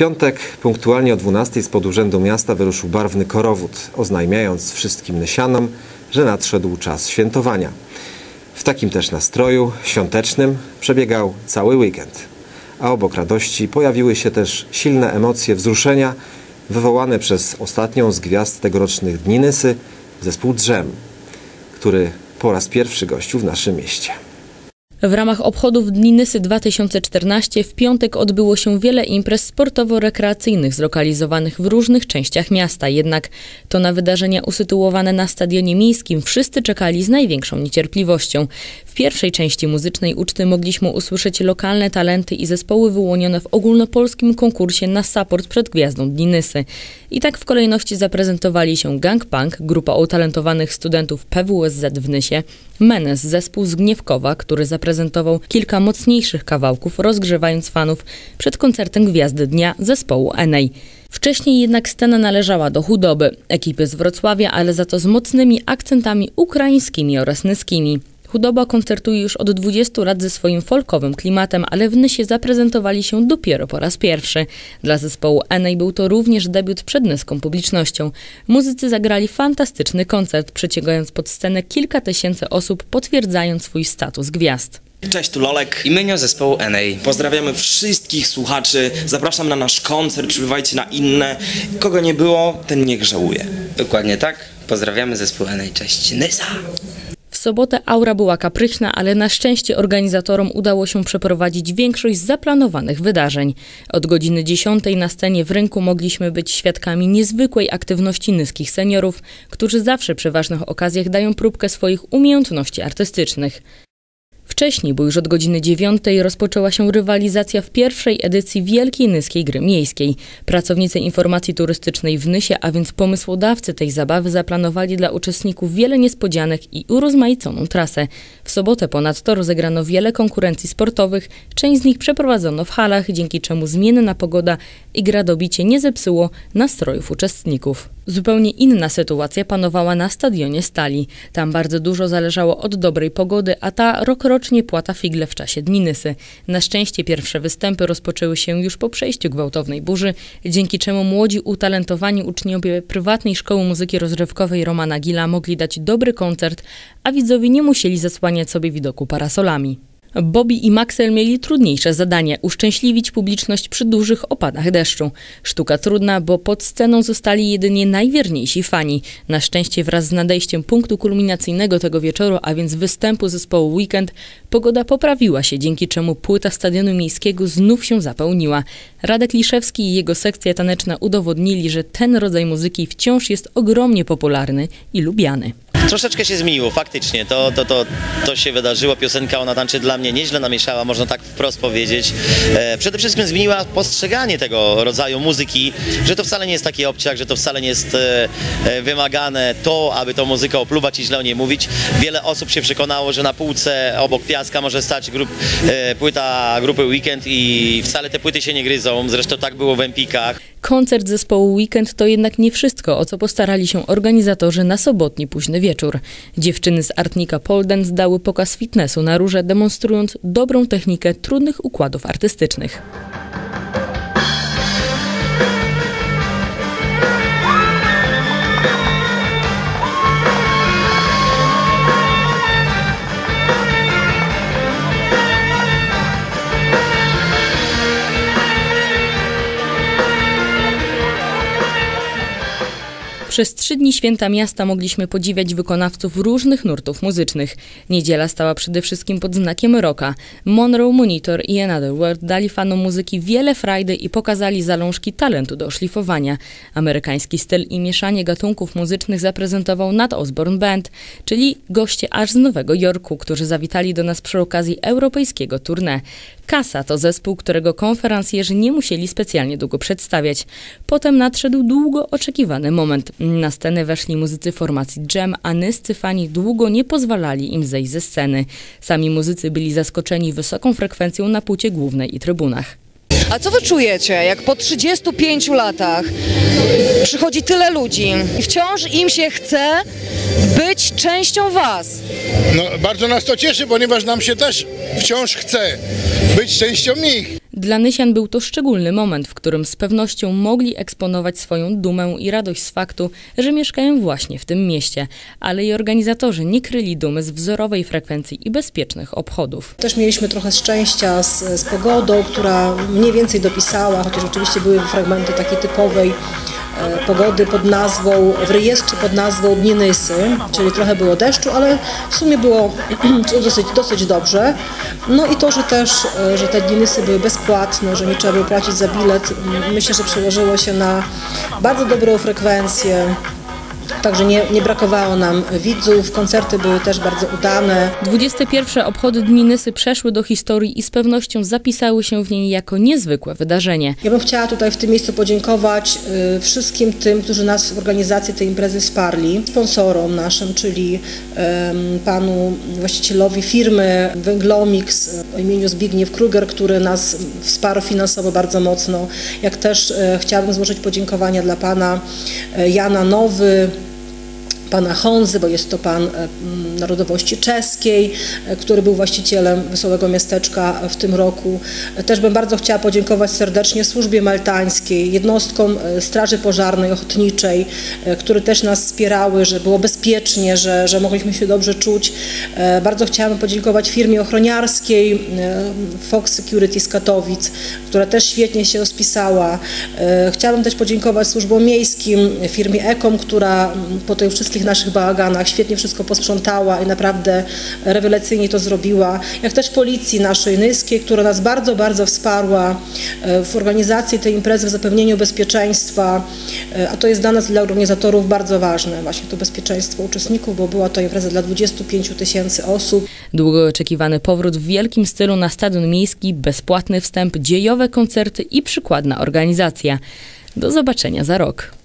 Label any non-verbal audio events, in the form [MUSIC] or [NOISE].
piątek punktualnie o 12 spod Urzędu Miasta wyruszył barwny korowód, oznajmiając wszystkim Nysianom, że nadszedł czas świętowania. W takim też nastroju świątecznym przebiegał cały weekend. A obok radości pojawiły się też silne emocje wzruszenia wywołane przez ostatnią z gwiazd tegorocznych Dni Nysy, zespół Drzem, który po raz pierwszy gościł w naszym mieście. W ramach obchodów Dni Nysy 2014 w piątek odbyło się wiele imprez sportowo-rekreacyjnych zlokalizowanych w różnych częściach miasta. Jednak to na wydarzenia usytuowane na stadionie miejskim wszyscy czekali z największą niecierpliwością. W pierwszej części muzycznej uczty mogliśmy usłyszeć lokalne talenty i zespoły wyłonione w ogólnopolskim konkursie na support przed Gwiazdą Dni Nysy. I tak w kolejności zaprezentowali się Gang Punk, grupa utalentowanych studentów PWSZ w Nysie, Menes, zespół z Gniewkowa, który zaprezentował kilka mocniejszych kawałków, rozgrzewając fanów przed koncertem Gwiazdy Dnia zespołu Enej. Wcześniej jednak scena należała do chudoby, ekipy z Wrocławia, ale za to z mocnymi akcentami ukraińskimi oraz nyskimi. Chudoba koncertuje już od 20 lat ze swoim folkowym klimatem, ale w Nysie zaprezentowali się dopiero po raz pierwszy. Dla zespołu Enej był to również debiut przed nyską publicznością. Muzycy zagrali fantastyczny koncert, przeciągając pod scenę kilka tysięcy osób, potwierdzając swój status gwiazd. Cześć, tu Lolek. Imienio zespołu NA. Pozdrawiamy wszystkich słuchaczy. Zapraszam na nasz koncert, przybywajcie na inne. Kogo nie było, ten niech żałuje. Dokładnie tak. Pozdrawiamy zespół NA. Cześć. Nysa! Sobotę aura była kapryśna, ale na szczęście organizatorom udało się przeprowadzić większość z zaplanowanych wydarzeń. Od godziny 10 na scenie w rynku mogliśmy być świadkami niezwykłej aktywności nyskich seniorów, którzy zawsze przy ważnych okazjach dają próbkę swoich umiejętności artystycznych. Wcześniej, bo już od godziny 9 rozpoczęła się rywalizacja w pierwszej edycji Wielkiej Nyskiej Gry Miejskiej. Pracownicy informacji turystycznej w Nysie, a więc pomysłodawcy tej zabawy zaplanowali dla uczestników wiele niespodzianek i urozmaiconą trasę. W sobotę ponadto rozegrano wiele konkurencji sportowych, część z nich przeprowadzono w halach, dzięki czemu zmienna pogoda i gradobicie nie zepsuło nastrojów uczestników. Zupełnie inna sytuacja panowała na stadionie Stali. Tam bardzo dużo zależało od dobrej pogody, a ta rokrocznie płata figle w czasie dni Nysy. Na szczęście pierwsze występy rozpoczęły się już po przejściu gwałtownej burzy, dzięki czemu młodzi utalentowani uczniowie prywatnej szkoły muzyki rozrywkowej Romana Gila mogli dać dobry koncert, a widzowie nie musieli zasłaniać sobie widoku parasolami. Bobby i Maxel mieli trudniejsze zadanie uszczęśliwić publiczność przy dużych opadach deszczu. Sztuka trudna, bo pod sceną zostali jedynie najwierniejsi fani. Na szczęście wraz z nadejściem punktu kulminacyjnego tego wieczoru, a więc występu zespołu Weekend, pogoda poprawiła się, dzięki czemu płyta stadionu miejskiego znów się zapełniła. Radek Liszewski i jego sekcja taneczna udowodnili, że ten rodzaj muzyki wciąż jest ogromnie popularny i lubiany. Troszeczkę się zmieniło, faktycznie. To, to, to, to się wydarzyło. Piosenka ona tańczy dla mnie nieźle namieszała, można tak wprost powiedzieć. E, przede wszystkim zmieniła postrzeganie tego rodzaju muzyki, że to wcale nie jest taki obciach, że to wcale nie jest e, e, wymagane to, aby tą muzykę opluwać i źle o niej mówić. Wiele osób się przekonało, że na półce obok Piaska może stać grup, e, płyta grupy Weekend i wcale te płyty się nie gryzą. Zresztą tak było w Empikach. Koncert zespołu Weekend to jednak nie wszystko, o co postarali się organizatorzy na sobotni późny wieczór. Dziewczyny z Artnika Polden zdały pokaz fitnessu na róże, demonstrując dobrą technikę trudnych układów artystycznych. Przez trzy dni święta miasta mogliśmy podziwiać wykonawców różnych nurtów muzycznych. Niedziela stała przede wszystkim pod znakiem rocka. Monroe Monitor i Another World dali fanom muzyki wiele frajdy i pokazali zalążki talentu do szlifowania. Amerykański styl i mieszanie gatunków muzycznych zaprezentował Nat Osborne Band, czyli goście aż z Nowego Jorku, którzy zawitali do nas przy okazji europejskiego tournée. Kasa to zespół, którego konferencjerzy nie musieli specjalnie długo przedstawiać. Potem nadszedł długo oczekiwany moment. Na scenę weszli muzycy formacji Jam, a nyscy fani długo nie pozwalali im zejść ze sceny. Sami muzycy byli zaskoczeni wysoką frekwencją na płycie głównej i trybunach. A co wy czujecie, jak po 35 latach przychodzi tyle ludzi i wciąż im się chce być częścią was? No, bardzo nas to cieszy, ponieważ nam się też wciąż chce być częścią nich. Dla Nysian był to szczególny moment, w którym z pewnością mogli eksponować swoją dumę i radość z faktu, że mieszkają właśnie w tym mieście, ale i organizatorzy nie kryli dumy z wzorowej frekwencji i bezpiecznych obchodów. Też mieliśmy trochę szczęścia z, z pogodą, która mniej więcej dopisała, chociaż oczywiście były fragmenty takiej typowej pogody pod nazwą, w rejestrze pod nazwą Dni Nysy, czyli trochę było deszczu, ale w sumie było [CLEARS THROAT] dosyć, dosyć dobrze. No i to, że też, e, że te Dni Nysy były bezpłatne, że nie trzeba było płacić za bilet, myślę, że przełożyło się na bardzo dobrą frekwencję. Także nie, nie brakowało nam widzów, koncerty były też bardzo udane. 21. obchody Dni Nysy przeszły do historii i z pewnością zapisały się w niej jako niezwykłe wydarzenie. Ja bym chciała tutaj w tym miejscu podziękować y, wszystkim tym, którzy nas w organizacji tej imprezy wsparli. Sponsorom naszym, czyli panu właścicielowi firmy Węglomix y, o imieniu Zbigniew Kruger, który nas wsparł finansowo bardzo mocno. Jak też e, chciałabym złożyć podziękowania dla pana e, Jana Nowy, pana Honzy, bo jest to pan e, narodowości czeskiej, e, który był właścicielem Wesołego Miasteczka w tym roku. E, Też bym bardzo chciała podziękować serdecznie służbie maltańskiej, jednostkom Straży Pożarnej, Ochotniczej, które też nas wspierały, że było bezpiecznie, że, że mogliśmy się dobrze czuć. Bardzo chciałabym podziękować firmie ochroniarskiej Fox Security z Katowic, która też świetnie się rozpisała. E, Chciałabym też podziękować służbom miejskim, firmie Ekom, która po tych wszystkich naszych bałaganach świetnie wszystko posprzątała i naprawdę rewelacyjnie to zrobiła. Jak też policji naszej nyskiej, która nas bardzo, bardzo wsparła e, w organizacji tej imprezy, w zapewnieniu bezpieczeństwa, E, a to jest dla nas, dla organizatorów bardzo ważne, właśnie to bezpieczeństwo uczestników, bo była to impreza dla 25 tysięcy osób. Długo oczekiwany powrót w wielkim stylu na stadion miejski, bezpłatny wstęp, dziejowe koncerty i przykładna organizacja. Do zobaczenia za rok.